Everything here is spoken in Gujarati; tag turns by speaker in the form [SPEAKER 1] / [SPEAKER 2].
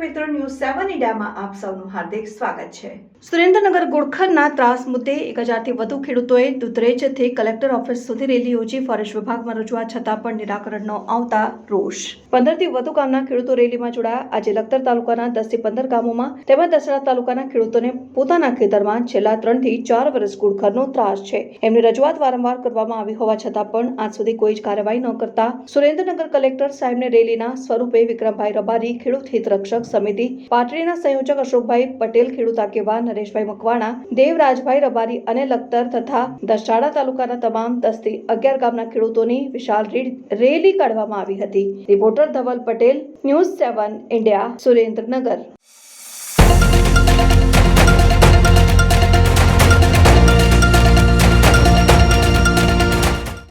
[SPEAKER 1] મીડિયામાં આપ સૌનું હાર્દિક સ્વાગત છે. સુરેન્દ્રનગર ગોળખરના ત્રાસ મુદ્દે એક હજારથી વધુ ખેડૂતોએ દુધરેજથી કલેક્ટર ઓફિસ સુધી રેલી યોજી ફોરેસ્ટ વિભાગમાં રજૂઆત છતાં પણ નિરાકરણ ન આવતા રોષ. પંદરથી વધુ ગામના ખેડૂતો રેલીમાં જોડાયા. આજે લખતર તાલુકાના દસથી પંદર ગામોમાં તેમજ દસરા તાલુકાના ખેડૂતોને પોતાના ખેતરમાં છેલ્લા ત્રણથી ચાર વર્ષ ગુડખરનો ત્રાસ છે. એમની રજૂઆત વારંવાર કરવામાં આવી હોવા છતાં પણ આજ સુધી કોઈ જ કાર્યવાહી ન કરતા સુરેન્દ્રનગર કલેક્ટર સાહેબને રેલીના સ્વરૂપે વિક્રમભાઈ રબારી ખેડૂત હિત રક્ષક સમિતિ. પાટડીના સંયોજક અશોકભાઈ પટેલ, ખેડૂત આગેવાન નરેશભાઈ મકવાણા, દેવરાજભાઈ રબારી અને લખતર તથા દસાડા તાલુકાના તમામ દસથી અગિયાર ગામના ખેડૂતોની વિશાળ રેલી કાઢવામાં આવી હતી. Reporter Dhaval Patel, news seven India, Surendranagar.